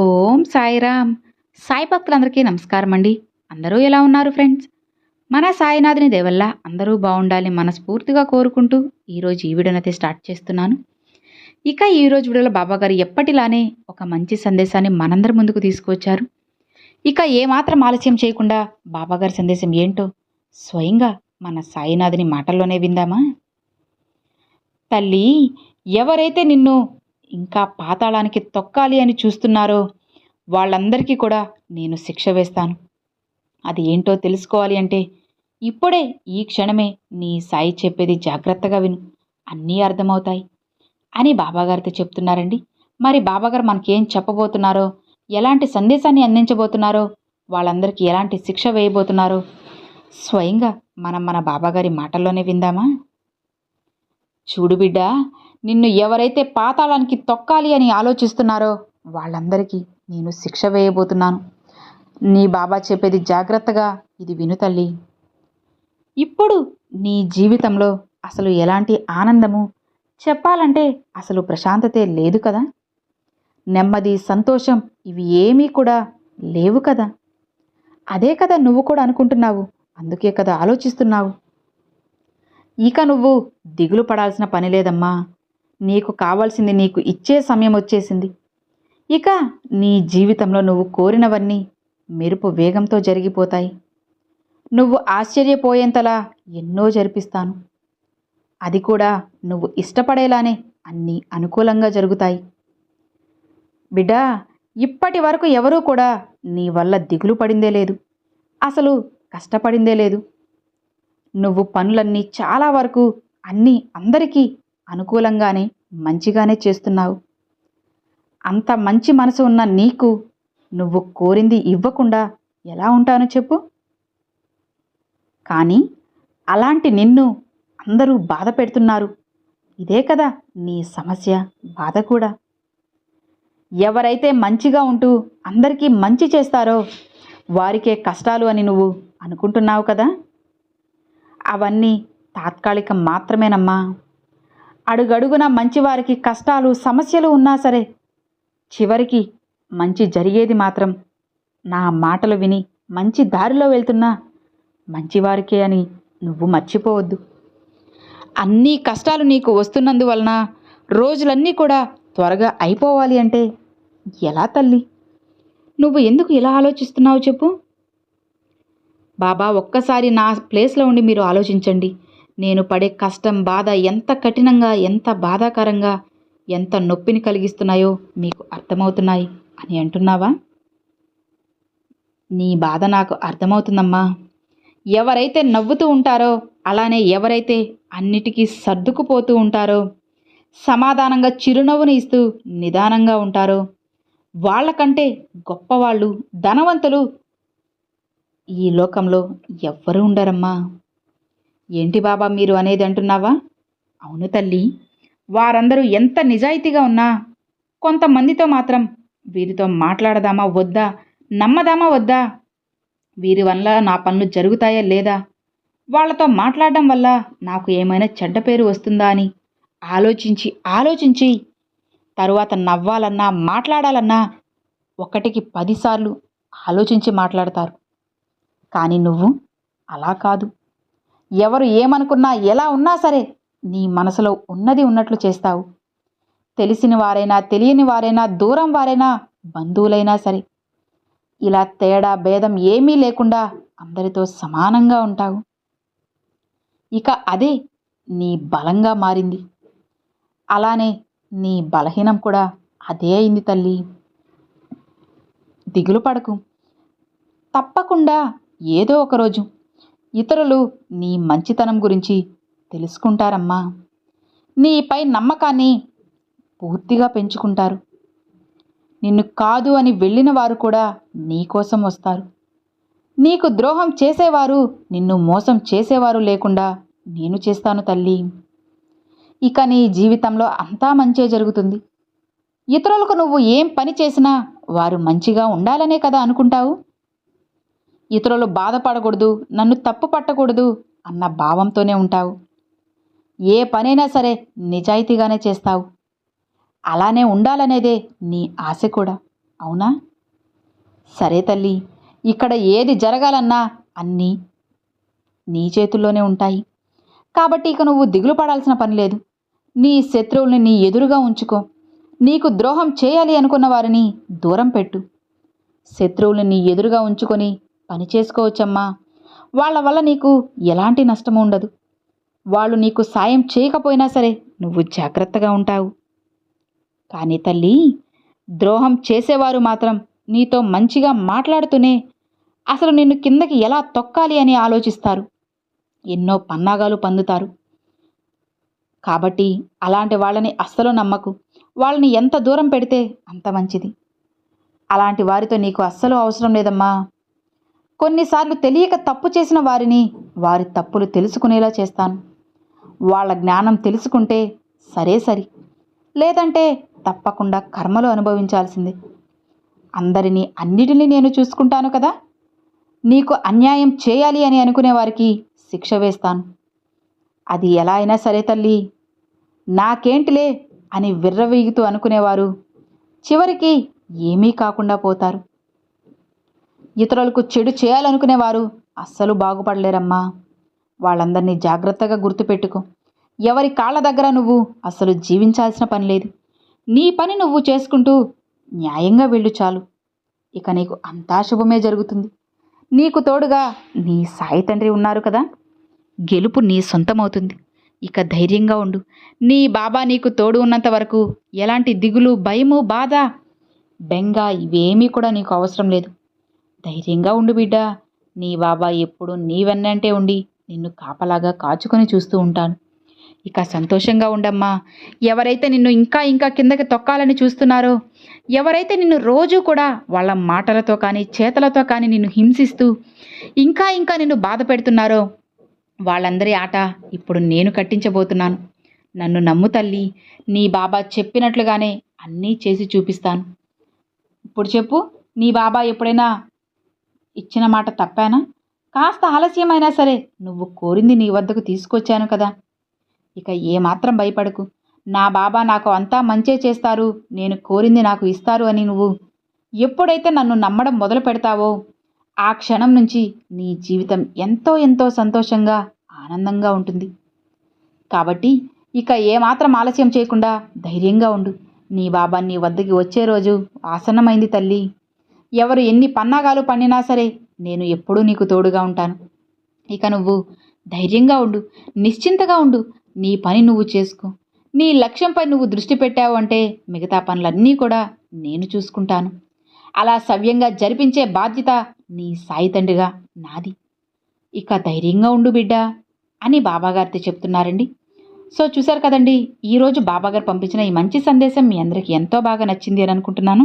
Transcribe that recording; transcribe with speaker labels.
Speaker 1: ఓం సాయిరామ్. సాయి భక్తులందరికీ నమస్కారం అండి అందరూ ఎలా ఉన్నారు ఫ్రెండ్స్? మన సాయినాథుని దేవల్ల అందరూ బాగుండాలి మనస్ఫూర్తిగా కోరుకుంటూ ఈరోజు ఈ వీడియోనైతే స్టార్ట్ చేస్తున్నాను. ఇక ఈరోజు వీడియోలో బాబాగారు ఎప్పటిలానే ఒక మంచి సందేశాన్ని మనందరి ముందుకు తీసుకువచ్చారు. ఇక ఏమాత్రం ఆలస్యం చేయకుండా బాబాగారి సందేశం ఏంటో స్వయంగా మన సాయినాథుని మాటల్లోనే విందామా? తల్లి ఎవరైతే నిన్ను ఇంకా పాతాళానికి తొక్కాలి అని చూస్తున్నారో వాళ్ళందరికీ కూడా నేను శిక్ష వేస్తాను. అది ఏంటో తెలుసుకోవాలి అంటే ఇప్పుడే ఈ క్షణమే నీ సాయి చెప్పేది జాగ్రత్తగా విను. అన్నీ అర్థమవుతాయి. అని బాబాగారితో చెప్తున్నారండి. మరి బాబాగారు మనకేం చెప్పబోతున్నారో ఎలాంటి సందేశాన్ని అందించబోతున్నారో వాళ్ళందరికీ ఎలాంటి శిక్ష వేయబోతున్నారో స్వయంగా మనం మన బాబాగారి మాటల్లోనే విందామా? చూడు బిడ్డ నిన్ను ఎవరైతే పాతాళానికి తొక్కాలి అని ఆలోచిస్తున్నారో వాళ్ళందరికీ నేను శిక్ష వేయబోతున్నాను. నీ బాబా చెప్పేది జాగ్రత్తగా ఇది విను తల్లి. ఇప్పుడు నీ జీవితంలో అసలు ఎలాంటి ఆనందము? చెప్పాలంటే అసలు ప్రశాంతతే లేదు కదా? నెమ్మది సంతోషం ఇవి ఏమీ కూడా లేవు కదా? అదే కదా నువ్వు కూడా అనుకుంటున్నావు. అందుకే కదా ఆలోచిస్తున్నావు. ఇక నువ్వు దిగులు పడాల్సిన పని లేదమ్మా. నీకు కావాల్సింది నీకు ఇచ్చే సమయం వచ్చేసింది. ఇక నీ జీవితంలో నువ్వు కోరినవన్నీ మెరుపు వేగంతో జరిగిపోతాయి. నువ్వు ఆశ్చర్యపోయేంతలా ఎన్నో జరిపిస్తాను. అది కూడా నువ్వు ఇష్టపడేలానే అన్నీ అనుకూలంగా జరుగుతాయి. బిడ్డా ఇప్పటి వరకు ఎవరూ కూడా నీ వల్ల దిగులు పడిందే లేదు. అసలు కష్టపడిందే లేదు. నువ్వు పనులన్నీ చాలా వరకు అన్నీ అందరికీ అనుకూలంగానే మంచిగానే చేస్తున్నావు. అంత మంచి మనసు ఉన్న నీకు నువ్వు కోరింది ఇవ్వకుండా ఎలా ఉంటానో చెప్పు. కానీ అలాంటి నిన్ను అందరూ బాధ పెడుతున్నారు. ఇదే కదా నీ సమస్య బాధ కూడా. ఎవరైతే మంచిగా ఉంటూ అందరికీ మంచి చేస్తారో వారికే కష్టాలు అని నువ్వు అనుకుంటున్నావు కదా? అవన్నీ తాత్కాలికం మాత్రమేనమ్మా. అడుగడుగున మంచివారికి కష్టాలు సమస్యలు ఉన్నా సరే చివరికి మంచి జరిగేది మాత్రం నా మాటలు విని మంచి దారిలో వెళ్తున్నా మంచివారికే అని నువ్వు మర్చిపోవద్దు. అన్ని కష్టాలు నీకు వస్తున్నందువలన రోజులన్నీ కూడా త్వరగా అయిపోవాలి అంటే ఎలా తల్లి? నువ్వు ఎందుకు ఇలా ఆలోచిస్తున్నావు చెప్పు? బాబా ఒక్కసారి నా ప్లేస్లో ఉండి మీరు ఆలోచించండి. నేను పడే కష్టం బాధ ఎంత కఠినంగా ఎంత బాధాకరంగా ఎంత నొప్పిని కలిగిస్తున్నాయో మీకు అర్థమవుతున్నాయి అని అంటున్నావా? నీ బాధ నాకు అర్థమవుతుందమ్మా. ఎవరైతే నవ్వుతూ ఉంటారో అలానే ఎవరైతే అన్నిటికీ సర్దుకుపోతూ ఉంటారో సమాధానంగా చిరునవ్వుని ఇస్తూ నిదానంగా ఉంటారో వాళ్ళకంటే గొప్పవాళ్ళు ధనవంతులు ఈ లోకంలో ఎవ్వరూ ఉండరమ్మా. ఏంటి బాబా మీరు అనేది అంటున్నావా? అవును తల్లి. వారందరూ ఎంత నిజాయితీగా ఉన్నా కొంతమందితో మాత్రం వీరితో మాట్లాడదామా వద్దా? నమ్మదామా వద్దా? వీరి వల్ల నా పనులు జరుగుతాయా లేదా? వాళ్ళతో మాట్లాడడం వల్ల నాకు ఏమైనా చెడ్డ పేరు వస్తుందా అని ఆలోచించి ఆలోచించి తరువాత నవ్వాలన్నా మాట్లాడాలన్నా ఒకటికి పదిసార్లు ఆలోచించి మాట్లాడతారు. కానీ నువ్వు అలా కాదు. ఎవరు ఏమనుకున్నా ఎలా ఉన్నా సరే నీ మనసులో ఉన్నది ఉన్నట్లు చేస్తావు. తెలిసిన వారైనా తెలియని వారైనా దూరం వారైనా బంధువులైనా సరే. ఇలా తేడా భేదం ఏమీ లేకుండా అందరితో సమానంగా ఉంటావు. ఇక అదే నీ బలంగా మారింది. అలానే నీ బలహీనం కూడా అదే అయింది తల్లి. దిగులు పడకు. తప్పకుండా ఏదో ఒకరోజు ఇతరులు నీ మంచితనం గురించి తెలుసుకుంటారమ్మా. నీపై నమ్మకాన్ని పూర్తిగా పెంచుకుంటారు. నిన్ను కాదు అని వెళ్ళిన వారు కూడా నీకోసం వస్తారు. నీకు ద్రోహం చేసేవారు నిన్ను మోసం చేసేవారు లేకుండా నేను చేస్తాను తల్లి. ఇక నీ జీవితంలో అంతా మంచే జరుగుతుంది. ఇతరులకు నువ్వు ఏం పని చేసినా వారు మంచిగా ఉండాలనే కదా అనుకుంటావు? ఇతరులు బాధపడకూడదు నన్ను తప్పు పట్టకూడదు అన్న భావంతోనే ఉంటావు. ఏ పనైనా సరే నిజాయితీగానే చేస్తావు. అలానే ఉండాలనేదే నీ ఆశ కూడా అవునా? సరే తల్లి ఇక్కడ ఏది జరగాలన్నా అన్నీ నీ చేతుల్లోనే ఉంటాయి. కాబట్టి ఇక నువ్వు దిగులు పడాల్సిన పని లేదు. నీ శత్రువుల్ని నీ ఎదురుగా ఉంచుకో. నీకు ద్రోహం చేయాలి అనుకున్న వారిని దూరం పెట్టు. శత్రువుల్ని నీ ఎదురుగా ఉంచుకొని పని చేసుకోవచ్చమ్మా. వాళ్ళ వల్ల నీకు ఎలాంటి నష్టము ఉండదు. వాళ్ళు నీకు సాయం చేయకపోయినా సరే నువ్వు జాగ్రత్తగా ఉంటావు. కానీ తల్లి ద్రోహం చేసేవారు మాత్రం నీతో మంచిగా మాట్లాడుతూనే అసలు నిన్ను కిందకి ఎలా తొక్కాలి అని ఆలోచిస్తారు. ఎన్నో పన్నాగాలు పందుతారు. కాబట్టి అలాంటి వాళ్ళని అస్సలు నమ్మకు. వాళ్ళని ఎంత దూరం పెడితే అంత మంచిది. అలాంటి వారితో నీకు అస్సలు అవసరం లేదమ్మా. కొన్నిసార్లు తెలియక తప్పు చేసిన వారిని వారి తప్పులు తెలుసుకునేలా చేస్తాను. వాళ్ళ జ్ఞానం తెలుసుకుంటే సరే సరి. లేదంటే తప్పకుండా కర్మలు అనుభవించాల్సిందే. అందరినీ అన్నిటినీ నేను చూసుకుంటాను కదా? నీకు అన్యాయం చేయాలి అని అనుకునే వారికి శిక్ష వేస్తాను. అది ఎలా అయినా సరే తల్లి. నాకేంటిలే అని విర్రవీగుతూ అనుకునేవారు. చివరికి ఏమీ కాకుండా పోతారు. ఇతరులకు చెడు చేయాలనుకునేవారు అస్సలు బాగుపడలేరమ్మా. వాళ్ళందరినీ జాగ్రత్తగా గుర్తుపెట్టుకో. ఎవరి కాళ్ళ దగ్గర నువ్వు అస్సలు జీవించాల్సిన పని లేదు. నీ పని నువ్వు చేసుకుంటూ న్యాయంగా వెళ్ళు చాలు. ఇక నీకు అంతా శుభమే జరుగుతుంది. నీకు తోడుగా నీ సాయి తండ్రి ఉన్నారు కదా. గెలుపు నీ సొంతమవుతుంది. ఇక ధైర్యంగా ఉండు. నీ బాబా నీకు తోడు ఉన్నంత వరకు ఎలాంటి దిగులు భయము బాధ బెంగ ఇవేమీ కూడా నీకు అవసరం లేదు. ధైర్యంగా ఉండు బిడ్డ. నీ బాబా ఎప్పుడు నీ వెన్నంటే ఉండి నిన్ను కాపలాగా కాచుకొని చూస్తూ ఉంటాను. ఇక సంతోషంగా ఉండమ్మా. ఎవరైతే నిన్ను ఇంకా ఇంకా కిందకి తొక్కాలని చూస్తున్నారో ఎవరైతే నిన్ను రోజు కూడా వాళ్ళ మాటలతో కానీ చేతలతో కానీ నిన్ను హింసిస్తూ ఇంకా ఇంకా నిన్ను బాధ పెడుతున్నారో వాళ్ళందరి ఆట ఇప్పుడు నేను కట్టించబోతున్నాను. నన్ను నమ్ము తల్లి నీ బాబా చెప్పినట్లుగానే అన్నీ చేసి చూపిస్తాను. ఇప్పుడు చెప్పు నీ బాబా ఎప్పుడైనా ఇచ్చిన మాట తప్పానా? కాస్త ఆలస్యమైనా సరే నువ్వు కోరింది నీ వద్దకు తీసుకొచ్చాను కదా. ఇక ఏమాత్రం భయపడకు. నా బాబా నాకు అంతా మంచే చేస్తారు. నేను కోరింది నాకు ఇస్తారు అని నువ్వు ఎప్పుడైతే నన్ను నమ్మడం మొదలు పెడతావో ఆ క్షణం నుంచి నీ జీవితం ఎంతో ఎంతో సంతోషంగా ఆనందంగా ఉంటుంది. కాబట్టి ఇక ఏమాత్రం ఆలస్యం చేయకుండా ధైర్యంగా ఉండు. నీ బాబా నీ వద్దకి వచ్చే రోజు ఆసన్నమైంది తల్లి. ఎవరు ఎన్ని పన్నాగాలు పండినా సరే నేను ఎప్పుడూ నీకు తోడుగా ఉంటాను. ఇక నువ్వు ధైర్యంగా ఉండు నిశ్చింతగా ఉండు నీ పని నువ్వు చేసుకో. నీ లక్ష్యంపై నువ్వు దృష్టి పెట్టావు అంటే మిగతా పనులన్నీ కూడా నేను చూసుకుంటాను. అలా సవ్యంగా జరిపించే బాధ్యత నీ సాయి తండ్రిగా నాది. ఇక ధైర్యంగా ఉండు బిడ్డ అని బాబాగారితో చెప్తున్నారండి. సో చూశారు కదండి ఈరోజు బాబాగారు పంపించిన ఈ మంచి సందేశం మీ అందరికీ ఎంతో బాగా నచ్చింది అని అనుకుంటున్నాను.